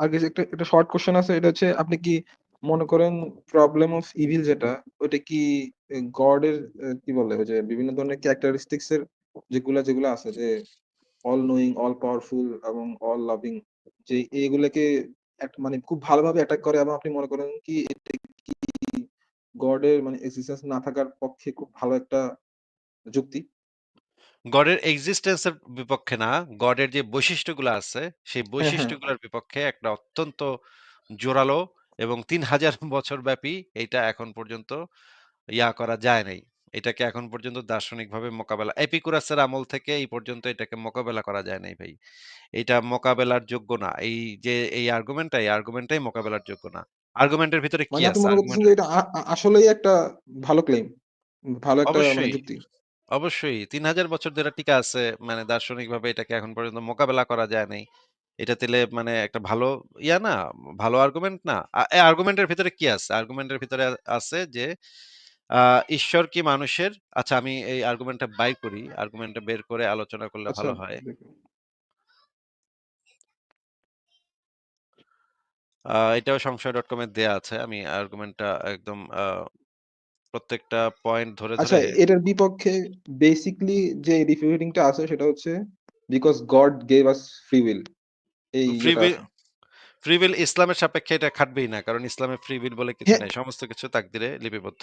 আগে যে একটা একটা শর্ট কোশ্চেন আছে, এটা হচ্ছে আপনি কি মনে করেন প্রবলেম অফ ইভিল যেটা, ওইটা কি গড এর কি বলে, ওই যে বিভিন্ন ধরনের ক্যারেক্টারিস্টিক্স এর যেগুলা, যেগুলো আছে যে অল নোয়িং অল পাওয়ারফুল এবং অল লাভিং যে এইগুলোকে মানে খুব ভালোভাবে অ্যাটাক করে এবং আপনি মনে করেন কি, এটা কি গডের মানে এক্সিস্টেন্স না থাকার পক্ষে খুব ভালো একটা যুক্তি? গডের এক্সিস্টেন্স এর বিপক্ষে না গডের যে বৈশিষ্ট্যগুলো আছে সেই হ্যাঁ হ্যাঁ। বৈশিষ্ট্যগুলোর বিপক্ষে একটা অত্যন্ত জোরালো এবং তিন হাজার বছর ব্যাপী এটা এখন পর্যন্ত ইয়া করা যায় নাই। এটাকে এখন পর্যন্ত দার্শনিকভাবে মোকাবেলা এপিকুরাসের আমল থেকে এই পর্যন্ত এটাকে মোকাবেলা করা যায় নাই ভাই। এটা মোকাবেলার যোগ্য না। এই যে এই আর্গুমেন্টটা এই আর্গুমেন্টটাই মোকাবেলার যোগ্য না। আর্গুমেন্টের ভিতরে কি মানে আপনি আছে? মনে করতেছেন যে এটা আ- আ- আসলেই একটা ভালো ক্লেম ভালো একটা মানে অবশ্যই। যুক্তি। অবশ্যই ৩০০০ বছর ধরে টিকে আছে। মানে দার্শনিকভাবে এটাকে এখন পর্যন্ত মোকাবেলা করা যায় নাই। এটা তাইলে মানে একটা ভালো ইয়া না? ভালো আর্গুমেন্ট না? আ আর্গুমেন্টের ভিতরে কি আছে? আর্গুমেন্টের ভিতরে আছে যে আ ঈশ্বর কি মানুষের আচ্ছা আমি এই আর্গুমেন্টটা বাই করি। আর্গুমেন্টটা বের করে আলোচনা করলে আচ্ছা ভালো হয়। দেখুন আ এটাও সংশয়.com এ দেয়া আছে। আমি আর্গুমেন্টটা একদম আ প্রত্যেকটা পয়েন্ট ধরে, আচ্ছা ধরে এটার বিপক্ষে বেসিকলি যে রিফিউটিংটা আছে সেটা হচ্ছে because God gave us free will এই ফ্রি উইল ফ্রি উইল ইসলামের সাপেক্ষে এটা খাটবেই না। কারণ ইসলামে ফ্রি উইল বলে কিছু হ্যাঁ নাই। সমস্ত কিছু তাকদিরে লিপিবদ্ধ।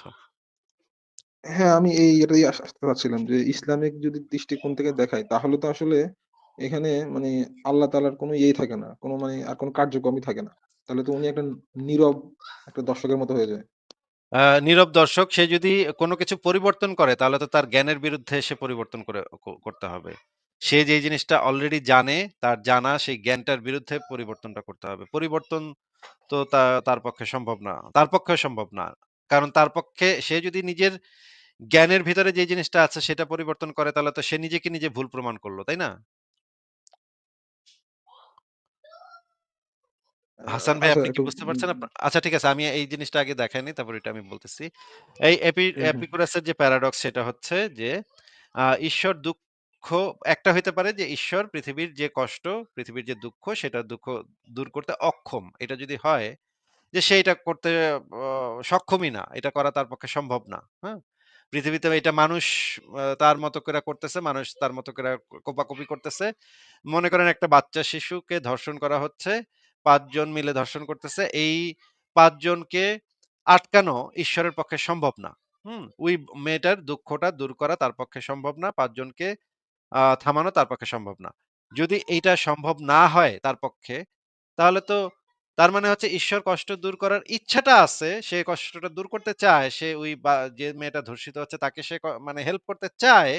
হ্যাঁ আমি এই এটাই আস- আসতে চাচ্ছিলাম যে ইসলামিক যদি দৃষ্টিকোণ থেকে দেখায় তাহলে তো আসলে এখানে মানে আল্লাহ তাআলার কোনো ইয়েই থাকে না কোনো মানে আর কোনো কার্যক্রমই থাকে না তাহলে তো উনি একটা নীরব একটা দর্শকের মতো হয়ে যায় নীরব দর্শক, সে যদি কোনো কিছু পরিবর্তন করে, তাহলে তো তার জ্ঞানের বিরুদ্ধে সে পরিবর্তন করে করতে হবে। সে যে জিনিসটা অলরেডি জানে, তার জানা, সেই জ্ঞানটার বিরুদ্ধে পরিবর্তনটা করতে হবে। পরিবর্তন তা- তার পক্ষে সম্ভব না, তার পক্ষে সম্ভব না। কারণ তার পক্ষে, সে যদি নিজের জ্ঞানের ভিতরে যে জিনিসটা আছে, সেটা পরিবর্তন করে, তাহলে তো সে নিজেকে নিজে ভুল প্রমাণ করল, তাই না? হাসান ভাই আপনি কি বুঝতে পারছেন? আচ্ছা ঠিক আছে আমি এই জিনিসটা আগে দেখাইনি তারপর এটা আমি বলতেছি। এই এপিকুরাসের যে প্যারাডক্স সেটা হচ্ছে যে ঈশ্বর দুঃখ একটা হইতে পারে যে ঈশ্বর পৃথিবীর যে কষ্ট পৃথিবীর যে দুঃখ সেটা দুঃখ দূর করতে অক্ষম। এটা যদি হয় যে সে এটা করতে সক্ষমই না এটা করা তার পক্ষে সম্ভব না হ্যাঁ? পৃথিবীতে এটা মানুষ তার মতো করে করতেছে মানুষ তার মতো করে কোপাকুপি করতেছে। মনে করেন একটা বাচ্চা শিশুকে ধর্ষণ করা হচ্ছে পাঁচজন মিলে ধর্ষণ করতেছে, এই পাঁচজনকে আটকানো ঈশ্বরের পক্ষে সম্ভব না। হুম? ওই মেয়েটার দুঃখটা দূর করা তার পক্ষে সম্ভব না পাঁচজনকে থামানো তার পক্ষে সম্ভব না। যদি এইটা সম্ভব না হয় তার পক্ষে, তাহলে তো তার মানে হচ্ছে ঈশ্বর কষ্ট দূর করার ইচ্ছাটা আছে, সে কষ্টটা দূর করতে চায়, সে ওই যে মেয়েটা ধর্ষিত হচ্ছে তাকে সে মানে হেল্প করতে চায়,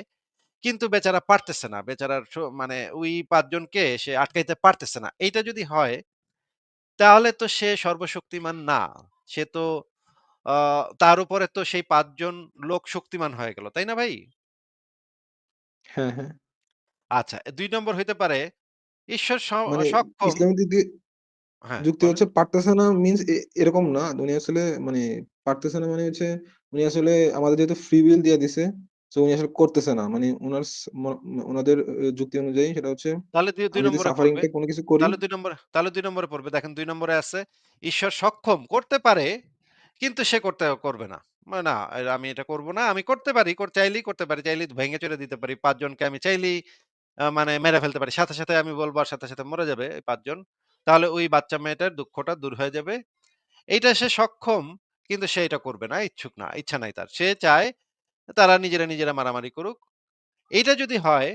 কিন্তু বেচারা পারতেছে না। বেচারার মানে ওই পাঁচজনকে সে আটকাইতে পারতেছে না। এইটা যদি হয় তাহলে তো সে সর্বশক্তিমান না। সে তো তার উপরে তো সেই পাঁচজন লোক শক্তিমান হয়ে গেল তাই না ভাই? হ্যাঁ হ্যাঁ। আচ্ছা দুই নম্বর হইতে পারে ঈশ্বর মানে সক্ষম হ্যাঁ যুক্তি হচ্ছে পারতেছে না মিন্স এরকম না। উনি আসলে মানে পারতেছে না মানে হচ্ছে উনি আসলে আমাদের যেহেতু ফ্রি উইল দিয়ে দিছে তো উনি আসলে করতেছে না। মানে ওনার ওনাদের যুক্তি অনুযায়ী সেটা হচ্ছে তাহলে দুই নম্বরে পড়বে। সাফারিংটা কোনো কিছু করি তাহলে দুই নম্বরে তাহলে দুই নম্বরে পড়বে। দেখেন দুই নম্বরে আছে ঈশ্বর সক্ষম করতে পারে কিন্তু সে করতে করবে না। মানে না আমি এটা করব না আমি করতে পারি কর- চাইলেই করতে পারি চাইলেই ভেঙে চড়ে দিতে পারি। পাঁচজনকে আমি চাইলেই মানে মেরে ফেলতে পারি। সাথে সাথে আমি বলব আর সাথে সাথে মরে যাবে এই পাঁচজন। তাহলে ওই বাচ্চা মেয়েটার দুঃখটা দূর হয়ে যাবে। এইটা সে সক্ষম কিন্তু সে এটা করবে না ইচ্ছুক না ইচ্ছা নাই তার। সে চায় তারা নিজেরা নিজেরা মারামারি করুক। এইটা যদি হয়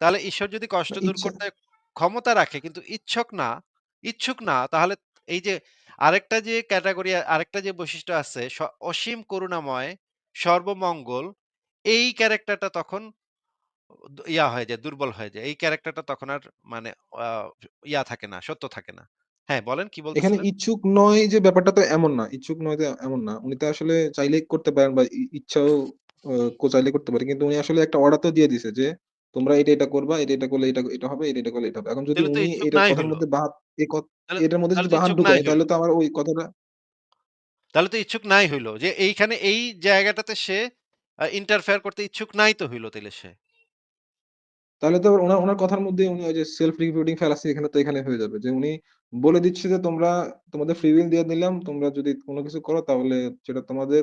তাহলে ঈশ্বর যদি কষ্ট দূর করতে ক্ষমতা রাখে কিন্তু ইচ্ছুক না ইচ্ছুক না তাহলে এই যে আরেকটা যে ক্যাটাগরি আরেকটা যে বৈশিষ্ট্য আছে অসীম করুণাময় সর্বমঙ্গল এই ক্যারেক্টারটা তখন ইয়া হয়ে যায় দুর্বল হয়ে যায়। এই ক্যারেক্টারটা তখন আর মানে আহ, ইয়া থাকে না সত্য থাকে না। হ্যাঁ বলেন কি বলতে এখানে ইচ্ছুক নয় যে ব্যাপারটা তো এমন না ইচ্ছুক নয় তো এমন না। উনি তো আসলে চাইলেই করতে পারেন বা ইচ্ছাও আহ, কো চাইলে করতে পারে কিন্তু উনি আসলে একটা অর্ডার তো দিয়ে দিছে যে তোমরা এটা এটা করবা এটা এটা করলে এটা এটা হবে এটা এটা করলে এটা হবে এখন যদি উনি এটার কথার মধ্যে বাহাত এই এটার মধ্যে যদি তো বাহান ঢুকায় তাহলে তো আমার ওই কথাটা তাহলে তো ইচ্ছুক নাই হইল যে এইখানে এই জায়গাটাতে সে ইন্টারফেয়ার করতে ইচ্ছুক নাই তো হইল তাইলে সে তাহলে তো ওনার ওনার কথার মধ্যে উনি ওই যে self refuting fallacy এখানে তো এখানে হয়ে যাবে। যে উনি বলে দিচ্ছে যে তোমরা তোমাদের ফ্রি উইল দিয়ে দিলাম। তোমরা যদি কোনো কিছু করো তাহলে সেটা তোমাদের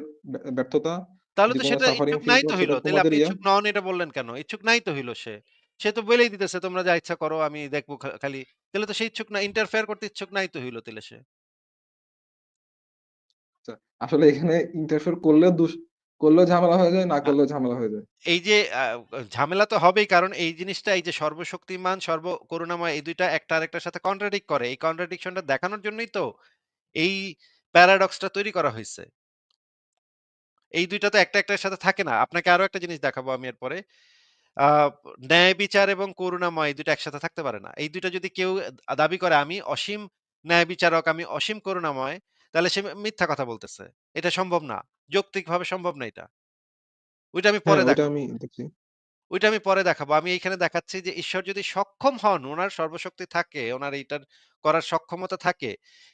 ব্যর্থতা। তাহলে তো সেটা ইচ্ছুক নাই তো হইল। তোমাদের আপনি ইচ্ছুক নন এটা বললেন কেন? ইচ্ছুক নাই তো হইল সে। সে তো বলেই দিতেছে তোমরা যা ইচ্ছা করো আমি দেখব খালি। তাহলে তো সে ইচ্ছুক না ইন্টারফেয়ার করতে ইচ্ছুক নাই তো হইল তাইলে সে। আচ্ছা, আসলে এখানে ইন্টারফেয়ার করলেও দুস করলেও ঝামেলা হয়ে যায়, না করলেও ঝামেলা হয়ে যায়। এই যে ঝামেলা তো হবেই কারণ এই জিনিসটা এই যে সর্বশক্তিমান, সর্ব করুণাময় এই ২ টা একটা আরেকটার সাথে কন্ট্রাডিক্ট করে। এই কন্ট্রাডিকশন টা দেখানোর জন্যই তো এই প্যারাডক্স টা তৈরি করা হইছে। এই দুইটা তো একটা একটার সাথে থাকে না। আপনাকে আরও একটা জিনিস দেখাবো আমি এরপরে। ন্যায় বিচার এবং করুণাময় এই দুইটা একসাথে থাকতে পারে না। এই দুইটা যদি কেউ দাবি করে আমি অসীম ন্যায় বিচারক, আমি অসীম করুণাময়, তাহলে সে মিথ্যা কথা বলতেছে। এটা সম্ভব না। যৌক্তিকভাবে সম্ভব না এটা। ওইটা আমি হ্যাঁ, পরে দেখি। ওইটা আমি পরে দেখাবো। আমি এইখানে দেখাচ্ছি যে ঈশ্বর যদি সক্ষম হন, উনার সর্বশক্তি থাকে, উনার এইটার করার সক্ষমতা থাকে।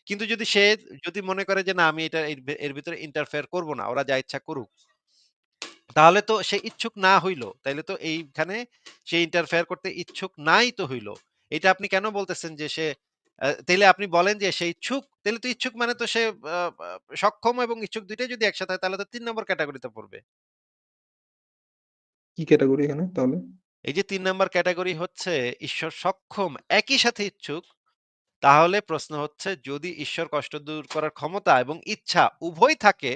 কিন্তু যদি সে যদি মনে করে যে না আমি এটা এর ভিতরে ইন্টারফেয়ার করব না। ওরা যা ইচ্ছা করুক। তাহলে তো সে ইচ্ছুক না হইল। তাইলে তো এইখানে সে ইন্টারফেয়ার করতে ইচ্ছুক নাই তো হইল। এটা আপনি কেন বলতেছেন যে সে তাইলে আপনি বলেন যে সে ইচ্ছুক, তাইলে তো ইচ্ছুক মানে তো সে সক্ষম এবং ইচ্ছুক দুইটাই যদি একসাথে হয় তাহলে তো তিন নম্বর ক্যাটেগরিতে পড়বে। কি ক্যাটেগরি এখানে তাহলে? এই যে ৩ নাম্বার ক্যাটেগরি হচ্ছে ঈশ্বর সক্ষম, একই সাথে ইচ্ছুক। তাহলে প্রশ্ন হচ্ছে যদি ঈশ্বর কষ্ট দূর করার ক্ষমতা এবং ইচ্ছা উভয় থাকে,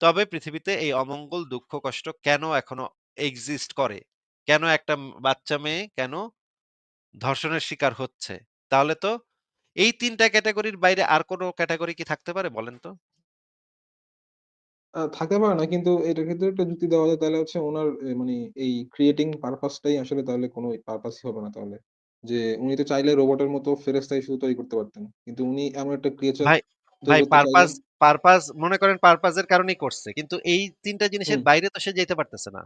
তবে পৃথিবীতে এই অমঙ্গল, দুঃখ, কষ্ট কেন এখনও এক্সিস্ট করে? কেন একটা বাচ্চা মেয়ে কেন ধর্ষণের শিকার হচ্ছে? তাহলে তো এই ৩ টা ক্যাটেগরির বাইরে আর কোনো ক্যাটেগরি কি থাকতে পারে বলেন তো? আ থাকতে পারে না কিন্তু এটার ক্ষেত্রে একটা যুক্তি দেওয়া যায় তাহলে হচ্ছে উনার এ মানে এই ক্রিয়েটিং পারপাস টাই আসলে তাহলে কোন পারপাসই হবে না তাহলে। যে উনি তো চাইলে রোবটের মতো ফেরেশতাই শুধু তৈরি করতে পারতেন। কিন্তু উনি এমন একটা ক্রিয়েচার ভাই, তৈরি ভাই করতে চাইলেন পারপাস পারপাস মনে করেন পারপাস এর কারণেই করছে। কিন্তু এই ৩ টা জিনিসের হুম। বাইরে তো সে যাইতে পারতেছে না।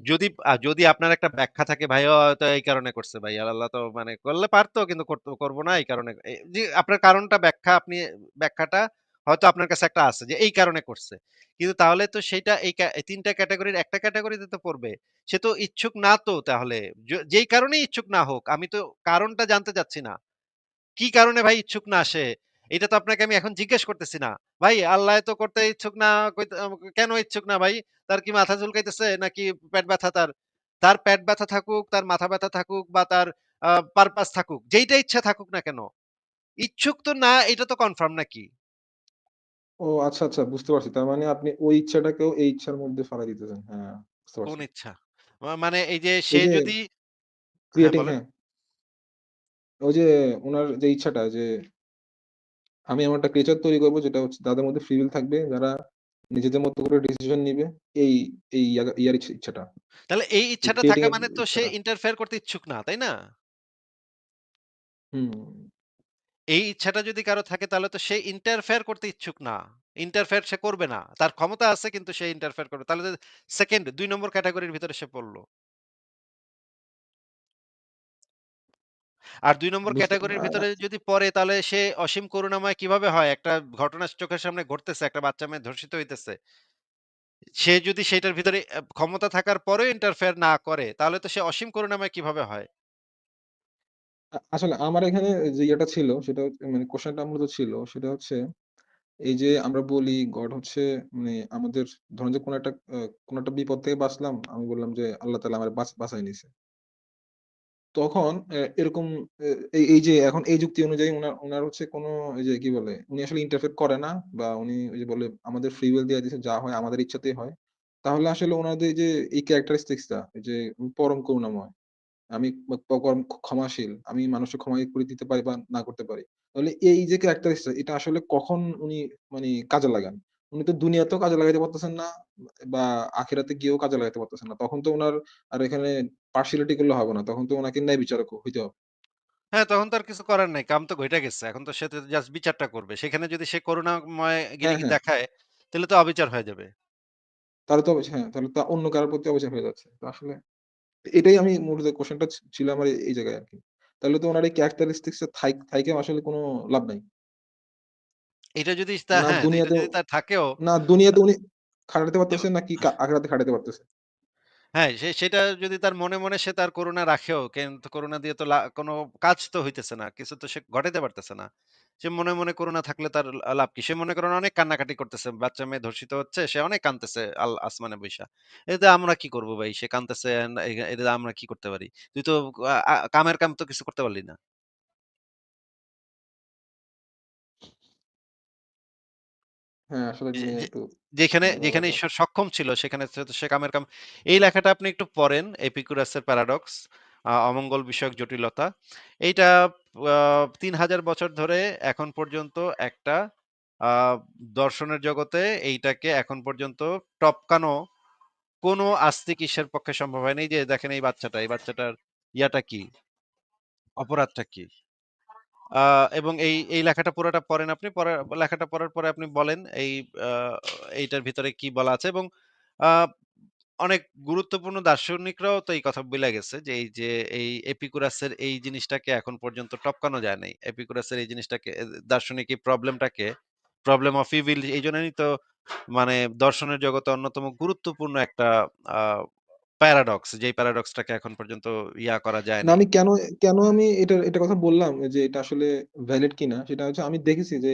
যদি আ যদি আপনার একটা ব্যাখ্যা থাকে ভাই হয়তো এই কারণে করছে ভাই। আল্লাহ তো মানে করলে পারতো কিন্তু করত করব না এই কারণে। এ জি আপনার কারণটা ব্যাখ্যা আপনি ব্যাখ্যাটা হয়তো আপনার কাছে একটা আছে যে এই কারণে করছে। কিন্তু তাহলে তো সেইটা এই ক্যা ৩ টা ক্যাটেগরির একটা ক্যাটেগরিতে তো পড়বে। সে তো ইচ্ছুক না তো তাহলে। যেই কারণেই ইচ্ছুক না হোক, আমি তো কারণটা জানতে চাচ্ছি না। কি কারণে ভাই ইচ্ছুক না সে? এটা তো আপনাকে আমি এখন জিজ্ঞেস করতেছি না। ভাই আল্লাহ তো করতে ইচ্ছুক না কেন ইচ্ছুক না ভাই? তার কি মাথা চুলকাইতেছে নাকি পেট ব্যথা তার? তার পেট ব্যথা থাকুক, তার মাথা ব্যথা থাকুক বা তার পারপাস থাকুক, যেইটা ইচ্ছা থাকুক না কেন? ইচ্ছুক তো না এটা তো কনফার্ম নাকি? ও আচ্ছা, আচ্ছা বুঝতে পারছি। তার মানে আপনি ওই ইচ্ছাটাকেও এই ইচ্ছার মধ্যে ফালায় দিতেছেন। হ্যাঁ, বুঝতে কোন পারছি। ইচ্ছা? মা মানে এই যে সে যে যদি হ্যাঁ ক্রিয়েটিং বলেন। হ্যাঁ, ওই যে উনার যে ইচ্ছাটা যে আমি এমন একটা ক্রিয়েচার তৈরি করব যেটা হচ্ছে তাদের মধ্যে উইল থাকবে যারা নিজেদের মতো করে ডিসিশন নিবে। এই এই ইয়া ইয়ার ইচ্ছা ইচ্ছাটা। তাহলে এই এই ইচ্ছাটা ক্রিয়েটিং থাকা এর মানে তো সে ইচ্ছাটা। ইন্টারফেয়ার করতে ইচ্ছুক না, তাই না? হুম। এই ইচ্ছাটা যদি কারও থাকে তাহলে তো সে ইন্টারফেয়ার করতে ইচ্ছুক না। ইন্টারফেয়ার সে করবে না। তার ক্ষমতা আছে কিন্তু সে ইন্টারফেয়ার করবে। তাহলে 2nd ২ নম্বর ক্যাটেগরির ভিতরে সে পড়ল। আর দুই নম্বর ক্যাটাগরির ভিতরে যদি পড়ে তাহলে সে অসীম করুণাময় কীভাবে হয়? একটা ঘটনা চোখের সামনে ঘটতেছে, একটা বাচ্চা মেয়ে ধর্ষিত হইতেছে। সে যদি সেটার ভিতরে ক্ষমতা থাকার পরেও ইন্টারফেয়ার না করে, তাহলে তো সে অসীম করুণাময় কীভাবে হয়? আসলে আমার এখানে যে ইয়েটা ছিল, সেটা হচ্ছে মানে কোয়েশ্চেনটা মূলত ছিল, সেটা হচ্ছে এই যে আমরা বলি, গড হচ্ছে মানে আমাদের ধরেন যে কোন একটা, আ, কোন একটা বিপদ থেকে বাঁচলাম। আমি বললাম যে আল্লাহ তাআলা আমারে বাঁচ বাঁচায় নিছে। তখন এরকম এই এই যে এখন এই যুক্তি অনুযায়ী উনার উনার হচ্ছে কোনো এই যে কি বলে? উনি আসলে ইন্টারফেয়ার করে না বা উনি ওই যে বলে আমাদের ফ্রি উইল দিয়ে দিছে, যা হয় আমাদের ইচ্ছাতেই হয়। তাহলে আসলে উনাদের যে এই ক্যারেক্টারিস্টিক্স টা, এই যে পরম করুণাময়। আমি ক্ষমাশীল। আমি মানুষকে ক্ষমা করে দিতে পারি বা না করতে পারি। তাহলে এই যে ক্যারেক্টারিস্টিক্স এটা আসলে কখন উনি মানি কাজে লাগান? উনি তো দুনিয়াতেও কাজে লাগাইতে পারতেছেন না বা আখিরাতে গিয়েও কাজে লাগাইতে পারতেছেন না। তখন তো উনার আর এখানে পার্সিয়ালিটি করলে হবে না। তখন তো উনাকে ন্যায় বিচারক হইতে হবে। হ্যাঁ, তখন তো আর কিছু করার নাই। কাম তো ঘইটা গেছে। এখন তো সে তো জাস্ট বিচারটা করবে। সেখানে যদি সে করুণাময় গিরি হ্যাঁ, হ্যাঁ। দেখায়, তাহলে তো অবিচার হয়ে যাবে। তাহলে তো হ্যাঁ, তাহলে তো অন্য কারোর প্রতি অবিচার হয়ে যাচ্ছে। আসলে এটাই আমি মূলত কোশ্চেনটা ছিল আমার এই জায়গায় আর কি তাহলে তো ওনার এই ক্যারেক্টারিস্টিক্স থাইকে আসলে কোনো লাভ নাই। এটা যদি না হ্যাঁ, না দুনিয়াতে উনি খাটাতে পারতেছে নাকি কি আখিরাতে খাটাতে পারতেছে। হ্যাঁ, সে সেটা যদি তার মনে, মনে সে তার করুণা রাখেও কিন্তু করুণা দিয়ে তো লা কোন কাজ তো হইতেছে না। কিছু তো সে ঘটাইতে পারতেছে না। সে মনে, মনে করুণা থাকলে তার লাভ কি? সে মনে করেন অনেক কান্নাকাটি করতেছে। বাচ্চা মেয়ে ধর্ষিত হচ্ছে। সে অনেক কাঁদতেছে আল আসমানে বইসা। এতে আমরা কি করব ভাই? সে কাঁদতেছে এন এ এটাতে আমরা কি করতে পারি? তুই তো আ আ কামের কাম তো কিছু করতে পারলি না। হ্যাঁ, আসলে এটা যে একটু যেখানে, যেখানে ঈশ্বর সক্ষম ছিল সেখানে সে কামের কাম এই লেখাটা আপনি একটু পড়েন এপিকুরাসের প্যারাডক্স অমঙ্গল বিষয়ক জটিলতা। এইটা তিন হাজার বছর ধরে এখন পর্যন্ত একটা দর্শনের জগতে এইটাকে এখন পর্যন্ত টপকানো কোন আস্তিক ঈশ্বর পক্ষে সম্ভব হয়নি। যে দেখেন এই বাচ্চাটা, এই বাচ্চাটার ইয়াটা কি? অপরাধটা কি? এবং এই, এই লেখাটা পুরাটা পড়েন আপনি। পড়া লেখাটা পড়ার পরে আপনি বলেন এই এইটার ভিতরে কি বলা আছে এবং অনেক গুরুত্বপূর্ণ দার্শনিকরাও তো এই কথা বলে গেছে যে এই যে এই এপিকুরাসের এই জিনিসটাকে এখন পর্যন্ত টপকানো যায় নাই। এপিকুরাসের এই জিনিসটাকে দার্শনিক এই প্রবলেমটাকে প্রবলেম অফ ইভিল এই জন্যই তো মানে দর্শনের জগতে অন্যতম গুরুত্বপূর্ণ একটা প্যারাডক্স যেই প্যারাডক্সটাকে এখন পর্যন্ত ইয়া করা যায় না। আমি কেন, কেন আমি এটা এটার কথা বললাম যে এটা আসলে ভ্যালিড কিনা সেটা হচ্ছে আমি দেখেছি যে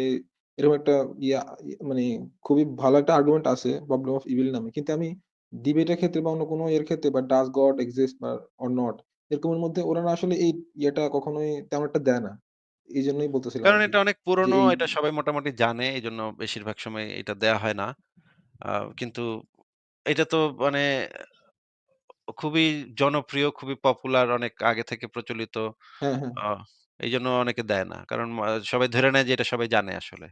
এরকম একটা ইয়া মানে খুবই ভালো একটা আর্গুমেন্ট আছে প্রবলেম অফ ইভিল নামে। কিন্তু আমি ডিবেটের ক্ষেত্রে বা অন্য কোনো ইয়ের ক্ষেত্রে বা ডাস গড এক্সিস্ট বা অর নট এরকমের মধ্যে ওরা না আসলে এই ইয়েটা কখনোই তেমন একটা দেয় না। এই জন্যই বলতেছিলাম কারণ। এটা অনেক যে পুরনো, এই এটা সবাই মোটামুটি জানে। এই জন্য বেশিরভাগ সময় এটা দেয়া হয় না। কিন্তু এটা তো মানে খুবই জনপ্রিয়, খুবই পপুলার অনেক আগে থেকে প্রচলিত। হ্যাঁ, হ্যাঁ। আ এইজন্য অনেকে দেয় না। কারণ মা সবাই ধরে নেয় যে এটা সবাই জানে আসলে।